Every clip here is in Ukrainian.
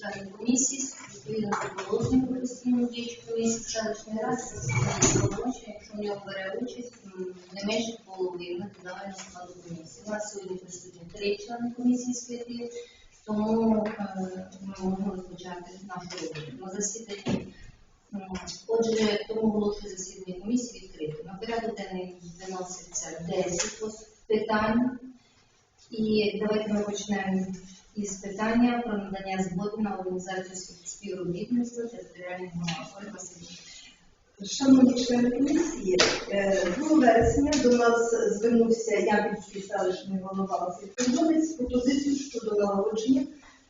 членів комісії, відповідно до положення про постійну діючу комісію селищної ради, оголошує, якщо в нього бере участь не менше половини загального складу комісії. У нас сьогодні присутні три члени комісії з тому е, ми можемо розпочати нашу роботу. На засіданні Отже, тому оголошую засідання комісії відкритим. На порядок денний виноситься 10 питань. І давайте ми почнемо із питання про надання згоди на організацію співробітництва територіальних громад. Шановні члени комісії, е, 2 вересня до нас звернувся Ямпільський селищний голова Василь Федорович з щодо налагодження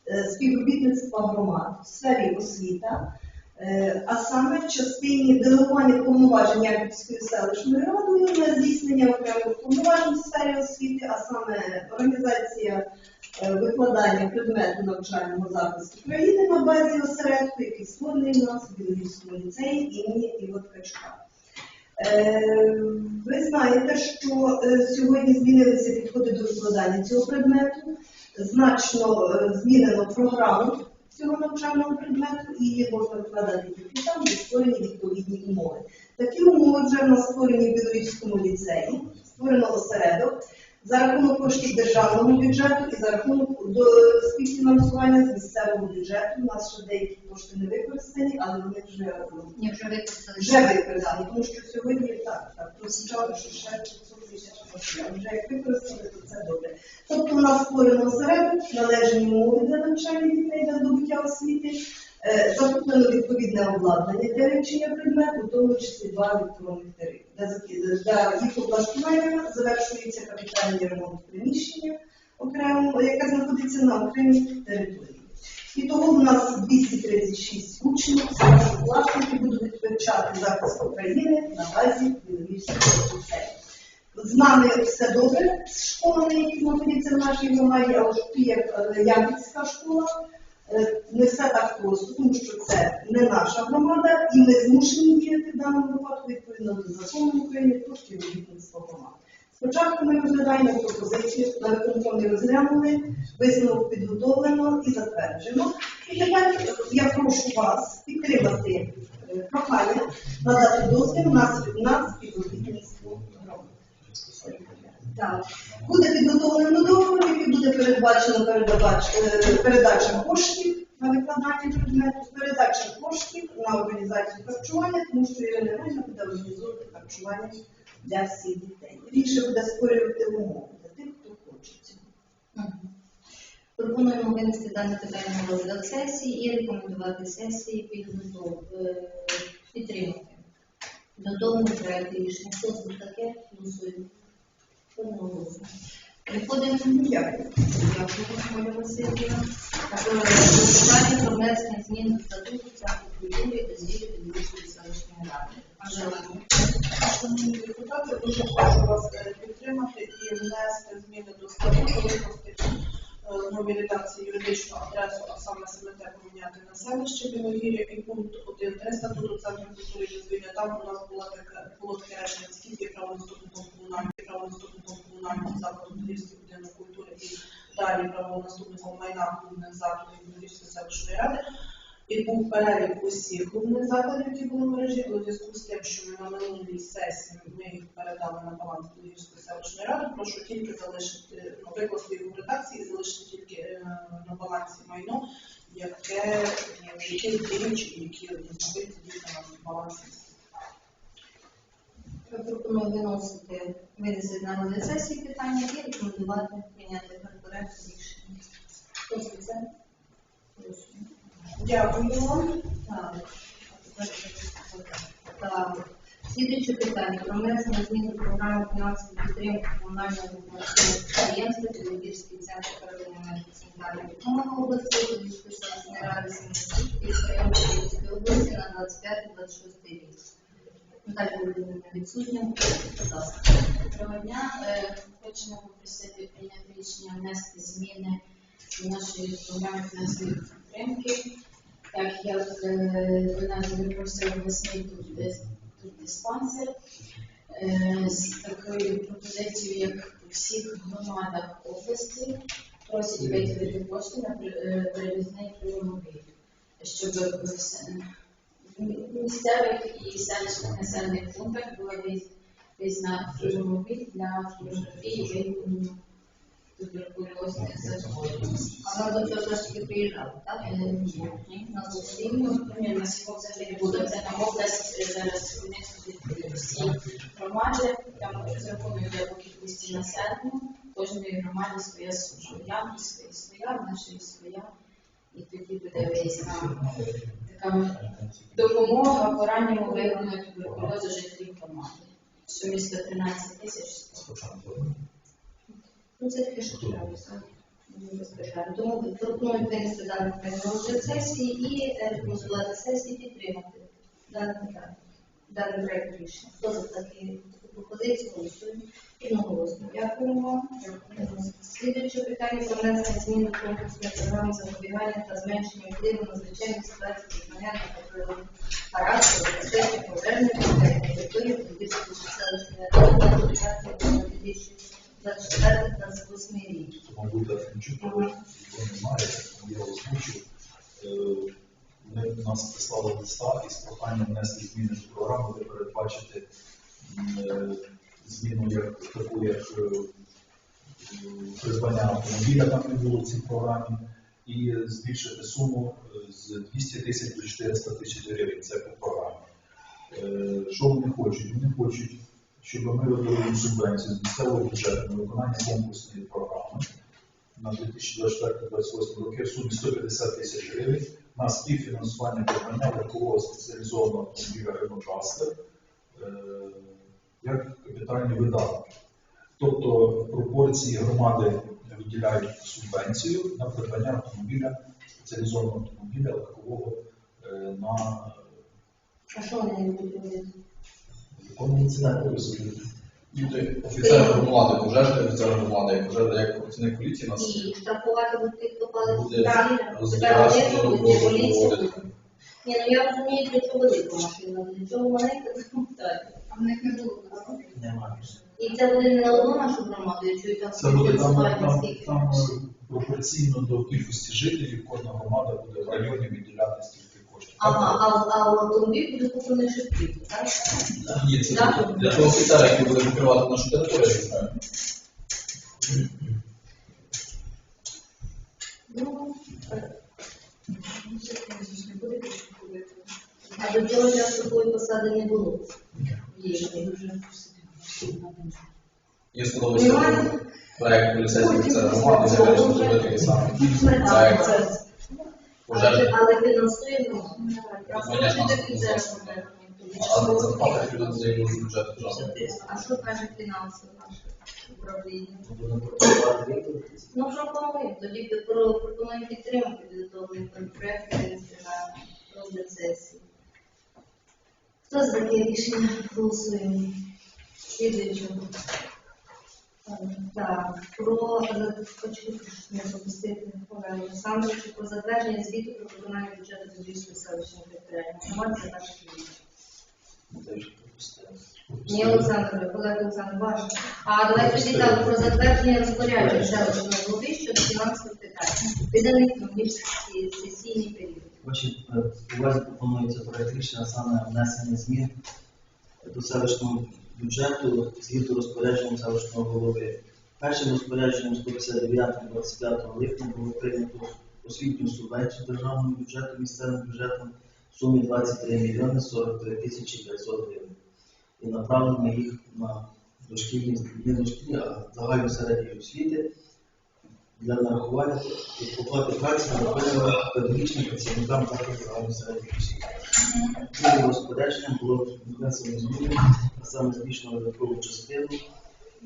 е, співробітництва громад в сфері освіта, е, а саме в частині делегування повноважень Ямпільською селищною радою на здійснення окремих повноважень в сфері освіти, а саме організація викладання предмету навчального захисту країни на базі осередку, який створений у нас в Білорусському ліцеї імені Ігор Ткачука. Е, Ви знаєте, що е, сьогодні змінилися підходи до викладання цього предмету, значно е, змінено програму цього навчального предмету і її можна викладати тільки там, де створені відповідні умови. Такі умови вже в нас створені в Білорусському ліцеї, створено осередок за рахунок коштів державного бюджету і за рахунок до співфінансування з місцевого бюджету. У нас ще деякі кошти не використані, але вони вже Ні, вже використали. вже використані, тому що сьогодні так, так, просичали, що ще 500 тисяч коштів, а вже як використали, то це добре. Тобто у нас створено осередок, належні умови для навчання дітей для здобуття освіти, е, закуплено відповідне обладнання для вивчення предмету, в тому числі два електронних тарифи. Для, їх облаштування завершується капітальний ремонт приміщення окремо, яке знаходиться на окремій території. І того в нас 236 учнів, старшокласники будуть вивчати захист України на базі Білорівського ліцею. З нами все добре з школами, які знаходяться в нашій громаді, а от є е, школа. Е, Не все так просто, тому що це не наша громада, і ми змушені діяти в даному випадку відповідно до закону України про співробітництво громад. Спочатку ми розглядаємо пропозицію, на виконкомі розглянули, висновок підготовлено і затверджено. І тепер я прошу вас підтримати е, прохання надати дозвіл на, співробітництво. Так. Буде підготовлено договір, який буде передбачено е, передача коштів на викладання предмету, передача коштів на організацію харчування, тому що Ірина Іванівна буде організовувати харчування для всіх дітей. Більше буде створювати умови для тих, хто хоче цього. Пропонуємо винести дане питання на розгляд сесії і рекомендувати сесії підготов е, підтримати. До того проекту рішення. Хто за таке? Голосуємо. Дякую, Оля Васильівна. Також питання про внесення змін до статуту Центру культури та звіту Підвищої селищної ради. Шановні депутати, дуже прошу вас е, підтримати і внести зміни до статуту, випустити е, нові редакції юридичну адресу, а саме СМТ поміняти на селище Білогір'я і пункт 1.3 статуту Центру культури дозвілля. Там у нас було таке, було таке речення, скільки правонаступником комунального, закладу Львівський будинок культури і далі правонаступником майна клубних закладів Львівської селищної ради. І був перелік усіх клубних закладів, які були в мережі, але у зв'язку з тим, що ми на минулій сесії ми їх передали на баланс Львівської селищної ради, прошу тільки залишити, ну, викласти його в редакції залишити тільки е, на балансі майно, яке діючі які знаходяться дійсно на балансі. Пропоную виносити, винести на розгляд сесії питання і рекомендувати прийняти проект рішення. Хто це? Дякую. Так. Так. Слідуюче питання про внесення змін до програми фінансової підтримки комунального підприємства Білогірський центр первинної медико-санітарної допомоги області селищної ради району області на 25-26 рік. Наталя Володимирівна відсутня. Доброго дня. Е, Хочемо попросити прийняти рішення внести зміни до нашої програми фінансової підтримки. Так як е, до нас обласний тут диспансер е, з такою пропозицією, як у всіх громадах області, про просять виділити кошти на е, перевізний автомобіль, щоб місцевих і селищних населених пунктах була виїзна автомобіль для виявлення туберкульозних захворювань. А ми до цього трошки приїжджали, так? Е, ні. На зустріння. Ні, на сьогодні взагалі буде. Це на область е, зараз вони всі громади, там для по кількості населення, кожної громади своя служба. Ямської своя, нашої своя. І тоді буде виїзна така допомога по ранньому виявленню туберкульозу жителів громади. Що місто 13 тисяч. Ну, це таке, так? Тому пропоную винести питання на розгляд сесії і е, рекомендувати сесії підтримати даний проект рішення. Хто за такі таку пропозицію голосує одноголосно. Дякую вам. Слідуюче питання про внесення змін до комплексної програми запобігання та зменшення впливу на звичайні ситуації відмовляння та природних характеру, безпечних пожежних на території Подільської селищної ради на 2024-2028 рік. мабуть, Франчук, його немає, тому я озвучу. Вони нас прислали листа із проханням внести зміни до програми, де передбачити зміну як таку, як е, м, придбання автомобіля, там не було в цій програмі, і збільшити суму е, з 200 тисяч до 400 тисяч гривень. Це по програмі. Е, Що вони хочуть? Вони хочуть, щоб ми виділили субвенцію з місцевого бюджету на виконання конкурсної програми на 2024-2028 роки в сумі 150 тисяч гривень на співфінансування придбання легкового спеціалізованого автомобіля Renault Duster е, як капітальні видатки. Тобто пропорції громади виділяють субвенцію на придбання автомобіля, спеціалізованого автомобіля легкового е, на А що вони не виконується на. Люди, офіцер громади, пожежний офіцер громади, пожежний як працівник поліції нас І штрафувати тих, хто палить Буде розбиратися, буде проводити. Буде. Ні, ну я розумію, для чого велика машина, для чого маленька, так. А в них не було Немає. І це буде не на одну нашу громаду, я чую там Це буде там, там, там е, пропорційно до кількості жителів, кожна громада буде в районі відділяти стільки коштів. Ага, а, а автомобіль буде куплений швидкий, так? Ні, це Так. для того офіцера, який буде покривати нашу територію. Ну, так. А до цього часу такої посади не було. Є. Немає? проект поліцейського офіцера громади, вирішив зробити такий самий пожежний. Але фінансуємо. А з бюджету що каже фінансово наше управління? Ну, пропонуємо, тоді під- про- пропонуємо підтримати підготовлений проєкт за таке рішення голосуємо? Слідуючого. Так, про е, хочу не пропустити Олег Олександровичу про затвердження звіту про виконання бюджету Подільської селищної територіальної громади за наш рік. Ні, Олександр, Олег Олександр, ваш. А давайте тоді так, про затвердження розпорядження селищної голови щодо фінансових питань, виданих на сесійний період. Вашій е, увазі пропонується проект саме внесення змін до селищного бюджету звіту розпорядженням селищного голови. Першим розпорядженням 159-25 липня було прийнято освітню субвенцію державного бюджету місцевим бюджетом в сумі 23 мільйони 43 тисячі 500 гривень. І направлено їх на дошкільні, не дошкільні, а загальну середньої освіти для нарахування оплати праці на виконання педагогічним працівникам закладів загальної середньої освіти. Цим розпорядженням було внесено зміни, а саме збільшено видаткову частину,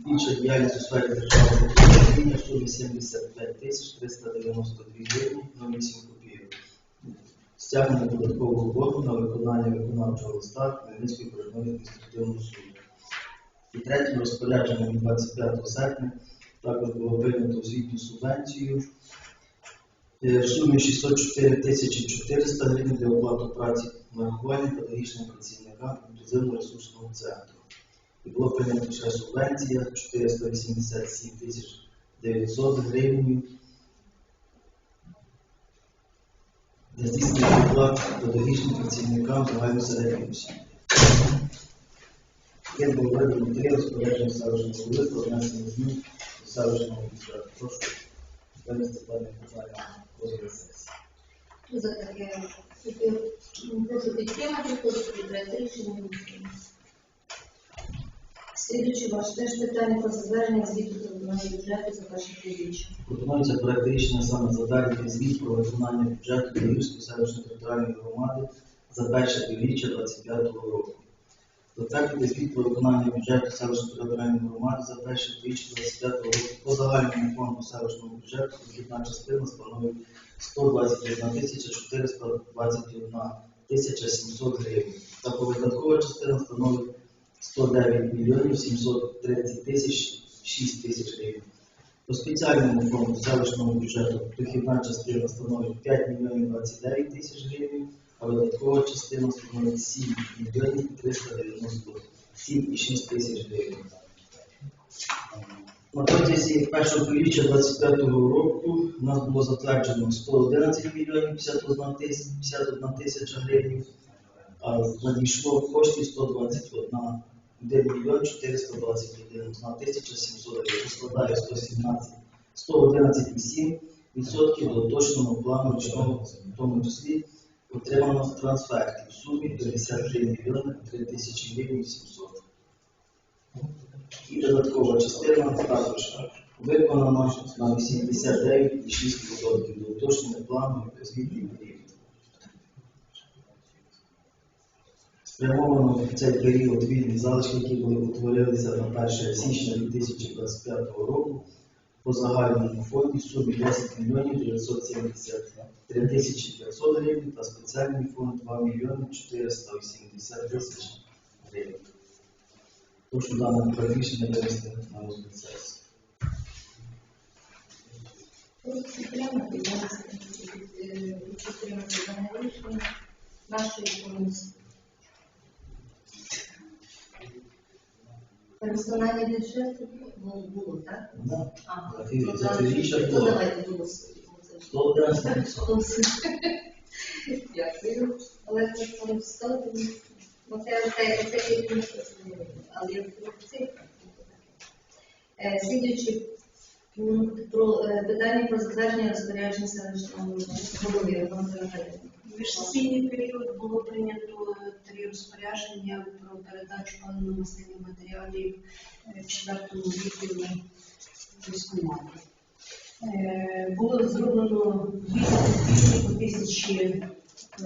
інша діяльність у сфері державного управління в сумі 75 тисяч 392 гривні на 8 копійок. Стягнення додаткового боргу на виконання виконавчого листа Хмельницької окружної адміністративного суду. І третім розпорядженням від 25 серпня також було прийнято освітню субвенцію е, в сумі 604 400 гривень для оплату праці нарахування педагогічним працівникам інклюзивно-ресурсного центру. І було прийнято ще субвенція 487 900 гривень. Для здійснення оплат педагогічним працівникам загальносередньої освіти. Є було видано три розпорядження селищного голови про внесення змін селищного бюджету. Прошу винести дане питання розгляд сесії. Хто за таке? Прошу підтримати, хто проти рішення. Слідуючи ваше теж питання про затвердження звіту про виконання бюджету за перше півріччя. Пропонується проект рішення саме затвердити звіт про виконання бюджету Київської селищної територіальної громади за перше півріччя 2025 року. Затвердити звіт про виконання бюджету селищної територіальної громади за перше 2025 року по загальному фонду селищного бюджету дохідна частина становить 121 тисяча 421 тисяча 700 гривень. Та повидаткова частина становить 109 мільйонів 730 тисяч 6 тисяч гривень. По спеціальному фонду селищного бюджету дохідна частина становить 5 мільйонів 29 тисяч гривень, а видаткова частина становить 7 мільйонів 397,6 тисяч гривень. На протязі першого півріччя 25 року у нас було затверджено 111 мільйонів 51 тисяча гривень, а надійшло коштів 121 1 мільйон 421 тисяча 700 гривень. Складає 117 111,7% до точного плану річного, в тому числі отримано трансфертів в сумі 53 мільйони 3 тисячі гривень 700. І додаткова частина також виконана на 89,6% до уточнення плану освітньої період. Спрямовано в цей період вільні залишки, які були утворилися на 1 січня 2025 року по загальному фонді в сумі 10 мільйонів 973 тисячі 500 гривень та спеціальний фонд 2 мільйони 480 тисяч гривень. Прошу дане рішення винести на розгляд сесії. Підтримати, е, нашої комісії. Пересональний бюджет було, так? Да. А, За пів- то за за- півріччя то давайте голосуємо. Дякую. Олег Олександрович, ставте. Ну, це це- це є але я це. Слідуючий пункт про е, питання про затвердження розпорядження селищного голови Антона Федорова. В міжсесійний період було прийнято три розпорядження про передачу паливно-мастильних матеріалів е, четвертому відділу військкомату. Е, Було зроблено 200 по тисячі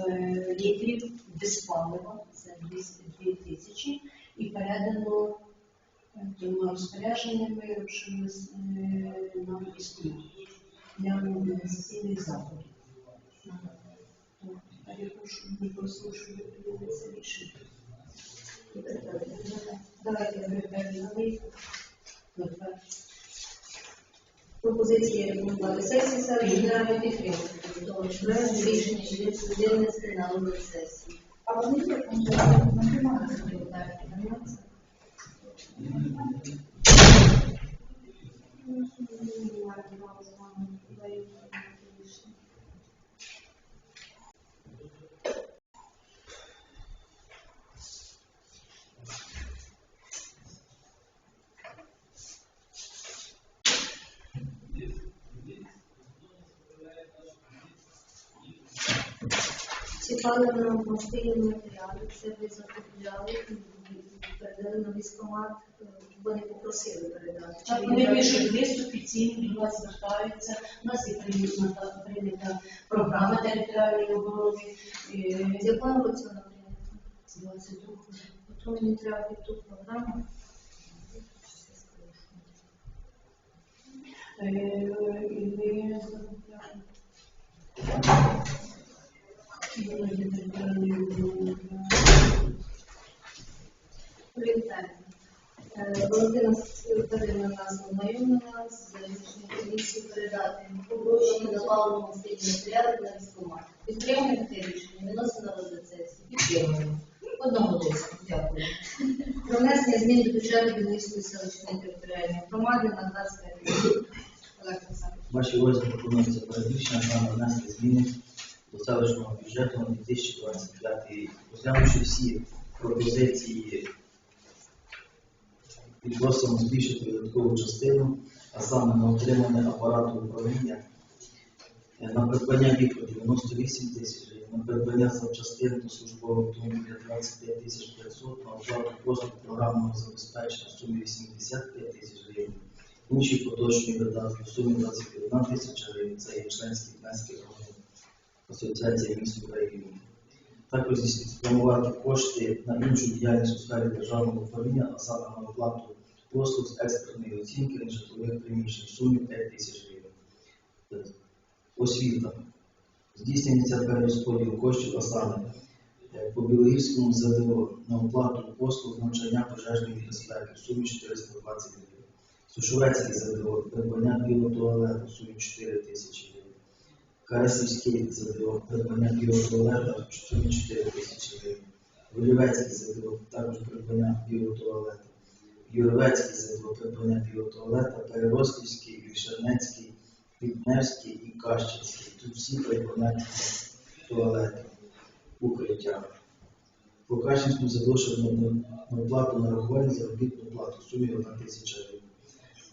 е, літрів без палива, це 202 тисячі, і передано двома розпорядженнями вирішили на військкомат для мобілізаційних заходів. А я прошу, не прийняли це рішення. Давайте ми передали. Пропозиції рекомендувати сесії. Тому що проект рішення винести на розгляд сесії. А вони є там Ці паливно мастильні матеріали, це ви закупляли і передали на військкомат, е, вони попросили передати. Так, ви вони пишуть лист офіційно, до нас звертаються. У нас є прийнята, програма територіальної оборони. З е, якого року вона прийнята? з 22 Потім мені треба ту програму. Е, і ми закупляємо. Валентина Федорівна нас ознайомила з рішенням комісії передати гроші на паливно мастильні матеріали на військкомат. Підтримуємо таке рішення, виносимо на розгляд сесії. Підтримуємо. Одноголосно. Дякую. Про внесення змін до бюджету Білорусської селищної територіальної громади на 25 рік. Олег Олександрович. Ваші розгляд пропонується перед рішенням внести зміни до бюджету на 2025 рік. Розглянувши всі пропозиції, підносимо збільшити видаткову частину, а саме на отримання апарату управління, е, на придбання віку 98 тисяч на придбання запчастин до службового автомобіля 25 тисяч 500, на оплату послуг програмного забезпечення в сумі 85 тисяч гривень. Інші поточні видатки в сумі 21 тисяча гривень, це є членські внески громадян Асоціації міст України. Також спрямувати кошти на іншу діяльність у сфері державного управління, а саме на оплату послуг з експертної оцінки нежитлових приміщень в сумі 5 тисяч гривень. Освіта. Здійснюється перерозподіл коштів, а саме е, по Білогірському ЗДО на оплату послуг навчання пожежної безпеки в сумі 420 гривень. Сушовецький ЗДО, придбання білого туалету в сумі 4 тисячі гривень. Карасівський ЗДО, придбання білого туалета в сумі 4 тисячі гривень. Волівецький ЗДО, також придбання білого туалету. Юровецький ЗДО, придбання білого туалета, Переростівський, Вішернецький, Підневський і Кащинський. Тут всі придбання туалету, укриття. По Кащинському щоб на, оплату нарахування заробітну плату в сумі 1 тисяча гривень.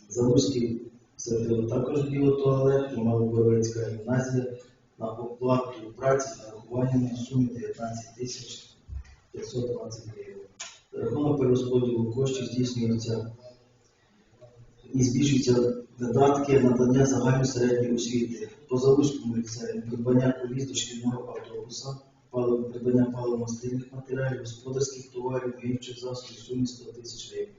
Залузький ЗДО також біотуалет і Малоборовецька гімназія на оплату праці з нарахуванням в сумі 19 тисяч 520 гривень. Рахунок перерозподілу коштів здійснюється і збільшуються видатки надання загальної середньої освіти. По Залузькому ліцею придбання коліс до шкільного автобуса, придбання паливно-мастильних матеріалів, господарських товарів, інших засобів сумі 100 тисяч гривень.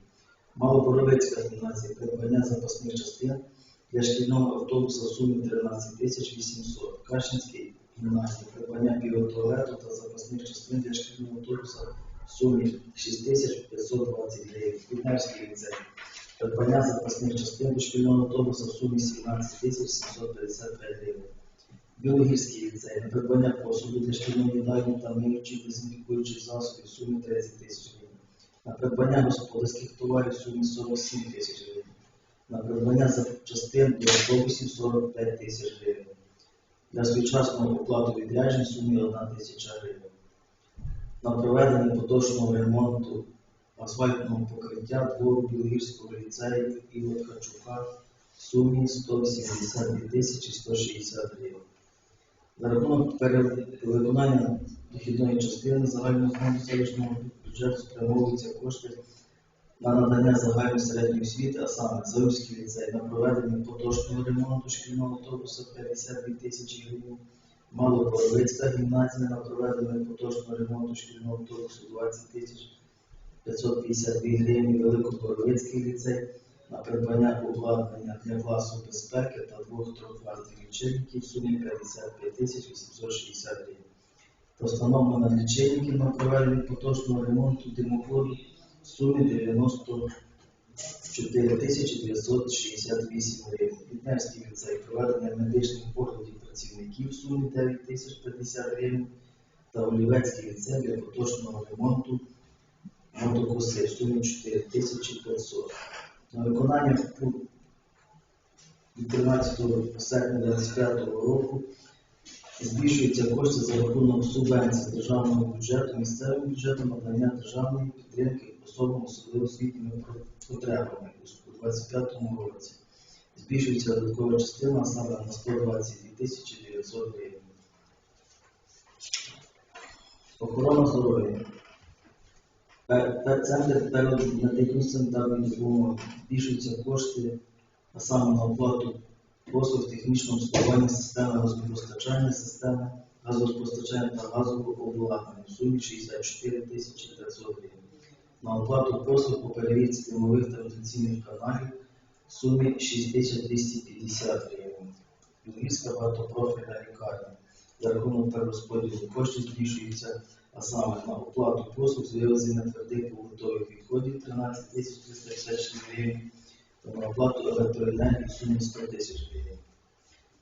Малоборовецька гімназія, придбання запасних частин шкільного автобуса в сумі 13 тисяч 800. Кашинський гімназія, придбання біотуалету та запасних частин для шкільного автобуса в сумі 6 тисяч 520 гривень. Підневський ліцей, придбання запасних частин до шкільного автобуса в сумі 17 тисяч 755 гривень. Білогірський ліцей, на придбання посуду для шкільної їдальні та миючих дезінфікуючих засобів в сумі 30 тисяч гривень на придбання господарських товарів в сумі 47 тисяч гривень, на придбання запчастин для автобусів 45 тисяч гривень, для сучасного оплату відряджень сумі 1 тисяча гривень, на проведення поточного ремонту асфальтного покриття двору Білогірського ліцею і Ткачука в сумі 182 тисячі 160 гривень. За рахунок перевиконання дохідної частини загального фонду селищного бюджету спрямовуються кошти на надання загальної середньої освіти, а саме Заївський ліцей. На проведення поточного ремонту шкільного автобуса 52 тисячі гривень, Малопоровицька гімназія на проведення поточного ремонту шкільного автобусу 20 тисяч 552 гривні, Великопоровицький ліцей на придбання обладнання для класу безпеки та двох трьохфазних лічильників в сумі 55 тисяч 860 гривень. Та встановлено лічильників на проведення поточного ремонту димоходу сумі 94 тисячі 968 гривень. Підневський ліцей проведення медичних поглядів працівників сумі 9 тисяч 50 гривень. Та Олівецький ліцей для поточного ремонту мотокоси в сумі 4 тисячі 500. На виконання від 13 серпня 2025 року збільшуються кошти за рахунок субвенцій з державного бюджету, місцевим бюджетом надання державної підтримки особам особливо освітніми потребами у 2025 році. Збільшується додаткова частина саме на 122 тисячі 900 гривень. Охорона здоров'я. Пер- пер- Центр передмедичної санітарної збільшуються кошти, а саме на оплату послуг технічного обслуговування системи газопостачання, системи газопостачання та газового обладнання в сумі 64 тисячі 500 гривень. На оплату послуг по перевірці димових та вентиляційних каналів в сумі 6250 гривень. Львівська багатопрофільна лікарня за рахунок перерозподілу коштів збільшується, а саме на оплату послуг з вивезення твердих побутових відходів 13 тисяч 356 гривень та на оплату електроенергії в сумі 100 тисяч гривень.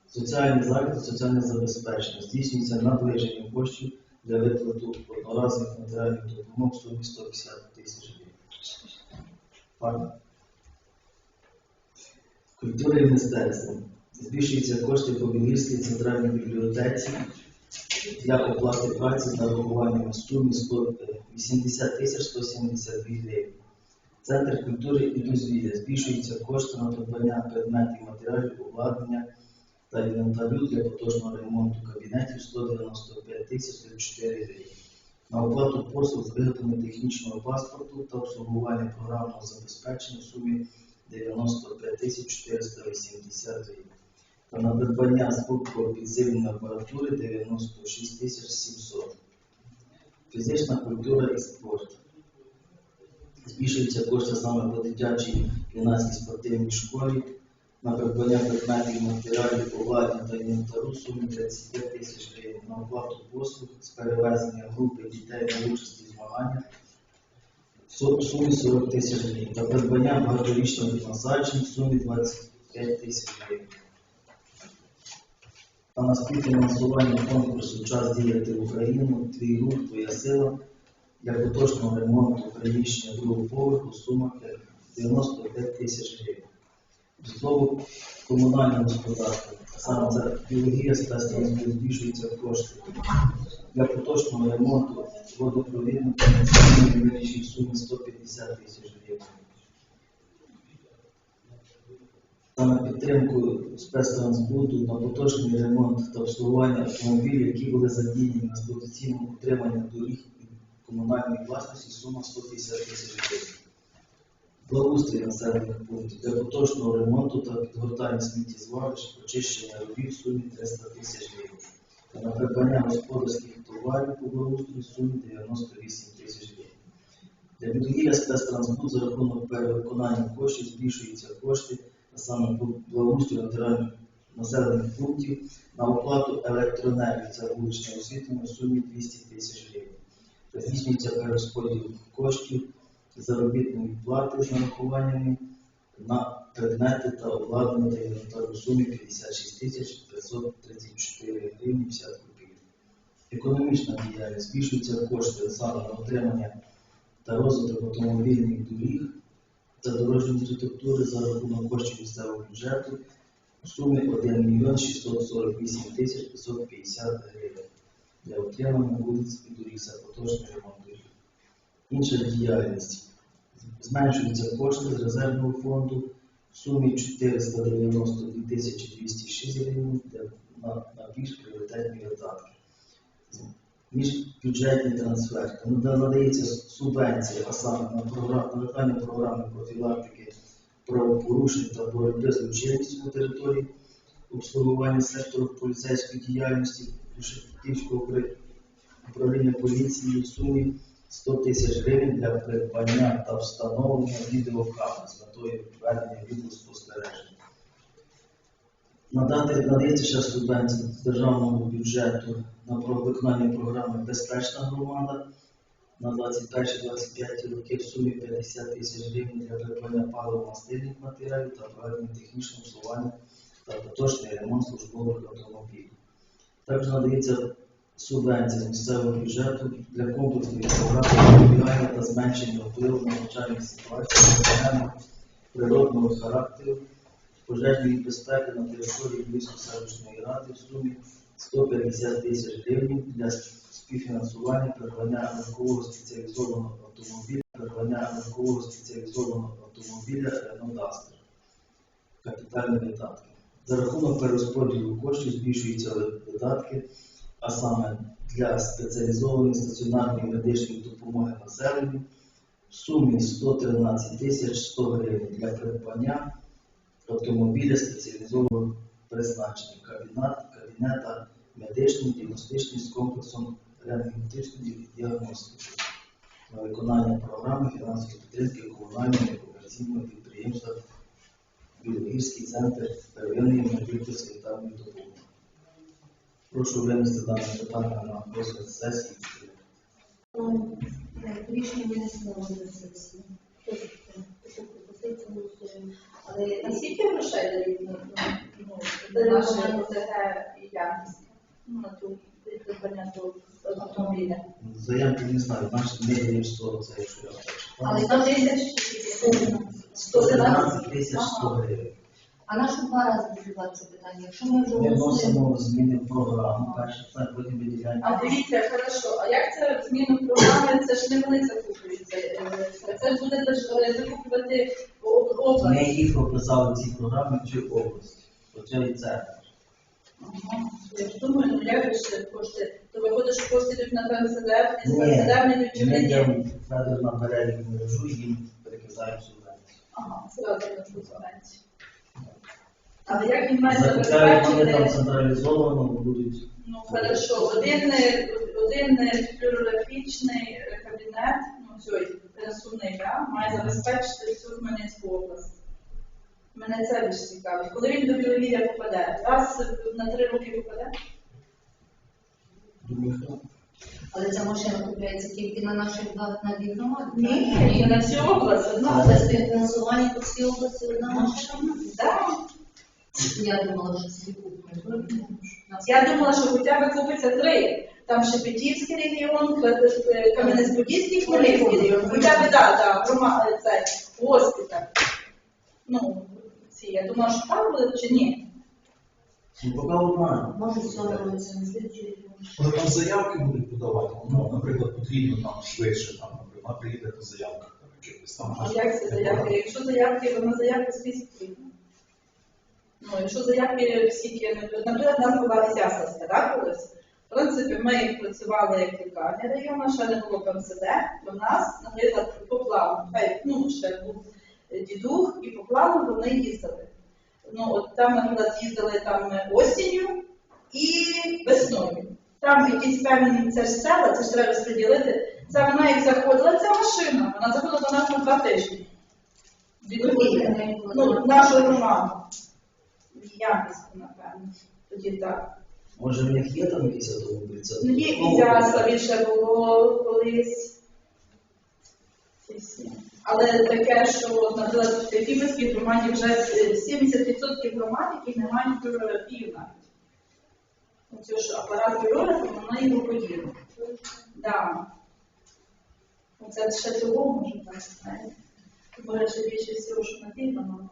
Соціальний захист, соціальне забезпечення здійснюється наближенням коштів для виплату одноразових матеріальних допомог в сумі 150 тисяч гривень. Культура і мистецтво. Збільшуються кошти по Білівській центральній бібліотеці для оплати праці з нарахуванням сумі 100, е, 80 тисяч 172 гривень. Центр культури і дозвілля збільшуються кошти на придбання предметів, матеріалів, обладнання та інвентарю для поточного ремонту кабінетів 195 тисяч 34 гривень. На оплату послуг з виготовлення технічного паспорту та обслуговування програмного забезпечення в сумі 95 тисяч 480 гривень. Та на придбання звукопідсильної апаратури 96 700. Фізична культура і спорт. Збільшуються кошти саме по дитячій юнацькій спортивній школі на придбання предметів, матеріалів, обладнання та інвентару в сумі 35 тисяч гривень, на оплату послуг з перевезення групи дітей на участі в змаганнях сумі 40 тисяч гривень, та придбання багаторічних насаджень в сумі 25 тисяч гривень. Та на співфінансування конкурсу Час діяти в Україну, твій рух, твоя сила для поточного ремонту приміщення другого поверху сума 95 тисяч гривень. Житлово комунальне господарство, саме це біологія спецтранспорту збільшуються кошти. Для поточного ремонту водопровідної каналізаційної мережі в сумі 150 тисяч гривень. На підтримку спецтранспорту на поточний ремонт та обслуговування автомобілів, які були задіяні на експлуатаційному утриманні доріг і комунальної власності, сума 150 тисяч гривень. Благоустрій населених пунктів для поточного ремонту та підгортання сміттєзвалищ, очищення робіт в сумі 300 тисяч гривень. Та на придбання господарських товарів по благоустрою в сумі 98 тисяч гривень. Для будівля спецтранспорту за рахунок перевиконання коштів збільшуються кошти, а саме по благоустрою натуральних населених пунктів на оплату електроенергії та вуличного освітлення в сумі 200 тисяч гривень. Здійснюється перерозподіл коштів заробітної плати з нарахуваннями на предмети та обладнання та інвентар у сумі 56 тисяч 534 гривні 50 копійок. Економічна діяльність збільшуються кошти саме на отримання та розвиток автомобільних доріг та дорожньої інфраструктури за рахунок коштів місцевого бюджету у сумі 1 мільйон 648 тисяч 550 гривень для отримання вулиць і доріг за поточний ремонт. Інша діяльність. Зменшуються кошти з резервного фонду в сумі 492 тисячі 206 гривень на, більш пріоритетні видатки. Міжбюджетні трансферти. Ну, надається субвенція, а саме на виконання програми профілактики правопорушень та боротьби з злочинністю на території обслуговування сектору поліцейської діяльності Шепетівського управління поліції в сумі 100 тисяч гривень для придбання та встановлення відеокамер з метою ведення відеоспостереження. Надати надається ще субвенція з державного бюджету на виконання програми Безпечна громада на 21-25 роки в сумі 50 тисяч гривень для придбання паливо-мастильних матеріалів та проведення технічного обслуговування та поточний ремонт службових автомобілів. Також надається субвенція з місцевого бюджету для комплексної програми запобігання та зменшення впливу на навчальних ситуацій природного характеру пожежної безпеки на території Львівської селищної ради в сумі 150 тисяч гривень для співфінансування придбання ранкового спеціалізованого автомобіля, придбання ранкового спеціалізованого автомобіля Duster. Капітальні видатки. За рахунок перерозподілу коштів збільшуються видатки, а саме для спеціалізованої стаціонарної медичної допомоги населенню в сумі 113 тисяч 100 гривень для придбання автомобіля спеціалізованого призначення, кабінет, кабінета медичний, діагностичний з комплексом рентгенетичної діагностики на виконання програми фінансової підтримки комунального комерційного підприємства Білогірський центр первинної медико-санітарної допомоги. Прошу винести дане питання на розгляд сесії. Е, Рішення винесено на сесії. Але наскільки грошей дають ну, ну, наше. ОТГ і якість ну, на ту придбання автомобіля? Заявки не знаю, наші не 100, це якщо я так Але читав. там тисяч 113 тисяч 100 гривень. А на що два рази розглядати це питання? Якщо ми вже Ми вносимо зміни в програму, перше, це потім виділяємо. А дивіться, хорошо, а як це зміну програми, це ж не вони закуплюються. е, Це буде держ- закуплювати об- Ми область. їх прописали програмі в цій області. Оце і це. Ага. Я ж думаю, ну як же ж кошти, то виходить, що кошти йдуть на ПМСДФ, і з ПМСДФ не йдуть чи Ми йдемо, Федор набере їх мережу і їм перекидаємо субвенцію. Ага, зразу на субвенцію. Але як він має Закупляють вони там централізовано, будуть Ну, хорошо, один, е, один е, флюорографічний е, кабінет, ну, цей пересувний, да, має забезпечити всю Хмельницьку область. Мене це більш цікавить. Коли він до Біловір'я попаде? Раз на три роки попаде? думаю, хто. але ця машина купляється тільки на наших дві громади. Ні, на всю область одна. Але співфінансування по всій області одна машина. Да. Я думала, що це куплять. Я думала, що хоча б купиться три. Там Шепетівський регіон, Кам'янець-Подільський, Хмельницький регіон. Хоча б, да, да, грома, е, це, госпіталь. Ну, ці, я думала, що там буде чи ні? Ну, поки одна. Може, в цьому році не слідчі. Може там заявки будуть подавати, ну, наприклад, потрібно там швидше, там, наприклад, приїде по заявках, там якихось там. А як це заявки? Якщо заявки, вона заявки потрібна. Ну, якщо заявки всі, наприклад, нас була Ісясовська, так, колись? В принципі, ми працювали як лікарня району, ще не було ПМСД, то в нас, наприклад, по плану, хай, ну, ще був дідух, і по плану вони їздили. Ну, от там, наприклад, їздили там осінню і весною. Там якісь певні це ж села, це ж треба розподілити. Це вона як заходила, ця машина, вона заходила до нас на два тижні. Відповідно, ну, нашу громаду. Якість, напевно. Тоді так. Може в них є там якісь автомобілі? Це Ну, є додатково Ізяславі ще було колись. Але таке, що, наприклад, в Тефімській громаді вже е, 70% громад, які не мають флюорографію навіть. Оце ж апарат флюорографа, вона його поділа. Да. Оце ще цього може так, знаєте. Бо ще більше всього, що напівно.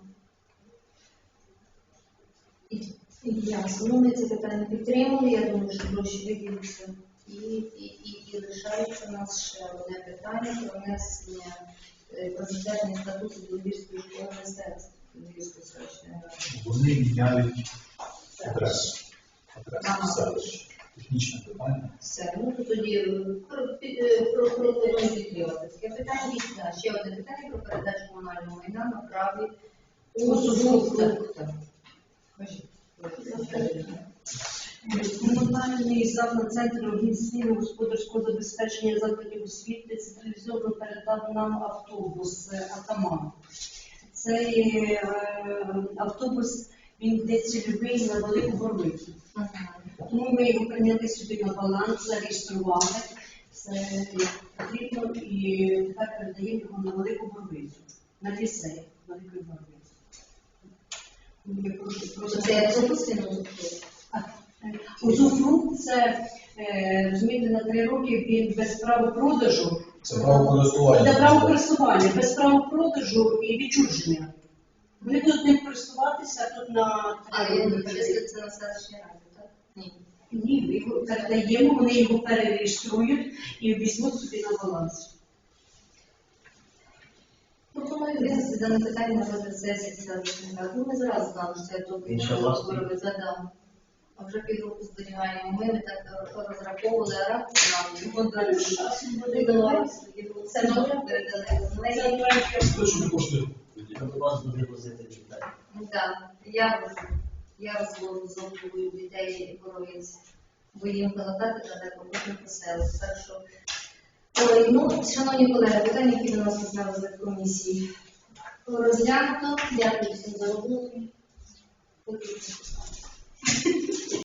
І, і ясно. Ми це питання підтримали. Я думаю, що гроші виділяться. І, і, і, і лишається у нас ще одне питання про внесення е, про затвердження статуту школи мистецтв Біловірської селищної ради. Вони міняють адресу. Адресу селища. Технічне питання. Все, ну то тоді е, про, е, про, про, про підтримати. Таке питання і ще одне питання про передачу комунального майна на праві усufруктах. Комунальний заклад центр організаційного господарського забезпечення закладів освіти централізовано передав нам автобус е, Атаман. Цей е, автобус він йде цільовий на велику Горбицю. Тому ми його прийняли собі на баланс, зареєстрували. Це потрібно і тепер передаємо його на велику Горбицю, на лісей Великої Горбиці. Ну, Я прошу, прошу. Це запустимо. Узуфрукт це, е, розумієте, на три роки він без права продажу, Це право користування. це право користування, без права продажу і відчуження. Вони будуть ним користуватися тут на А він роки. на селищній раді, так? Ні. Ні, ми його передаємо, вони його перереєструють і візьмуть собі на баланс. Пропоную дане питання на розгляд сесії селищної ради. Ну, ми зразу знали, що це добре. Інша. Робить задам. А вже півроку зберігання. Ми не так розраховували, а раптом нам його далі. Видавали. Все добре, передали. Те, що не коштує. До вас буде возити дітей. Так, я роз- я розводу зовсім дітей і коровиць. Бо їм колотати далеко, потім поселити. Так що, ну, шановні колеги, питання, які до нас на розгляд комісії. Розглянуто. Дякую всім за роботу.